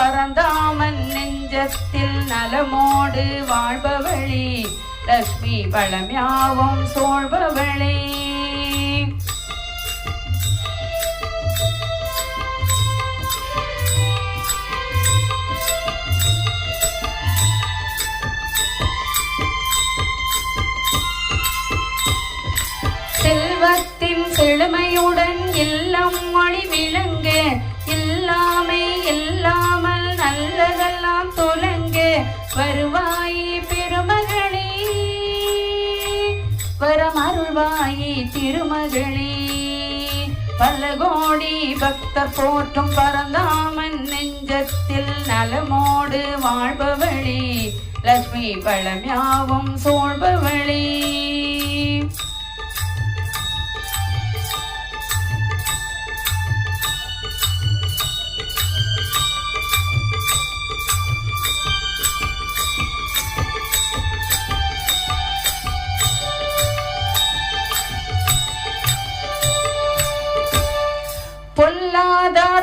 பரந்தாமன் நெஞ்சத்தில் நலமோடு வாழ்பவளே லக்ஷ்மி பழமியாவும் சோழ்பவளே. செல்வத்தின் செழுமையுடன் எல்லாம் மொழி விளங்க அருள்வாயே திருமகளே. பல கோடி பக்தர் போற்றும் பரந்தாமன் நெஞ்சத்தில் நலமோடு வாழ்பவளே. லக்ஷ்மி பழம்யாவும் சூழ்பவளே.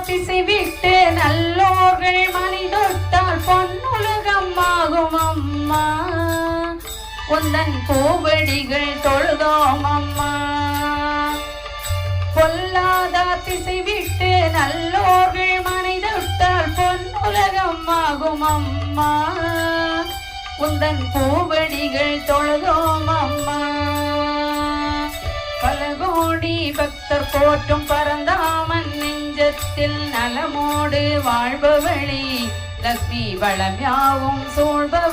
திசை விட்டு நல்லோர்கள் மணிதொட்டால் பொன்னுலகமாகும் அம்மா உந்தன் கோவடிகள் தொழுதோம் அம்மா பொல்லாத திசை விட்டு நல்லோர்கள் மணிதொட்டால் பொன்னுலகமாகும் அம்மா உந்தன் கோவடிகள் தொழுதோம் அம்மா பல கோடி பக்தர் போற்றும் பரந்தாமன் உலகத்தில் நலமோடு வாழ்பவளே லக்ஷ்மி வளம் யாவும் சூழ்பவள்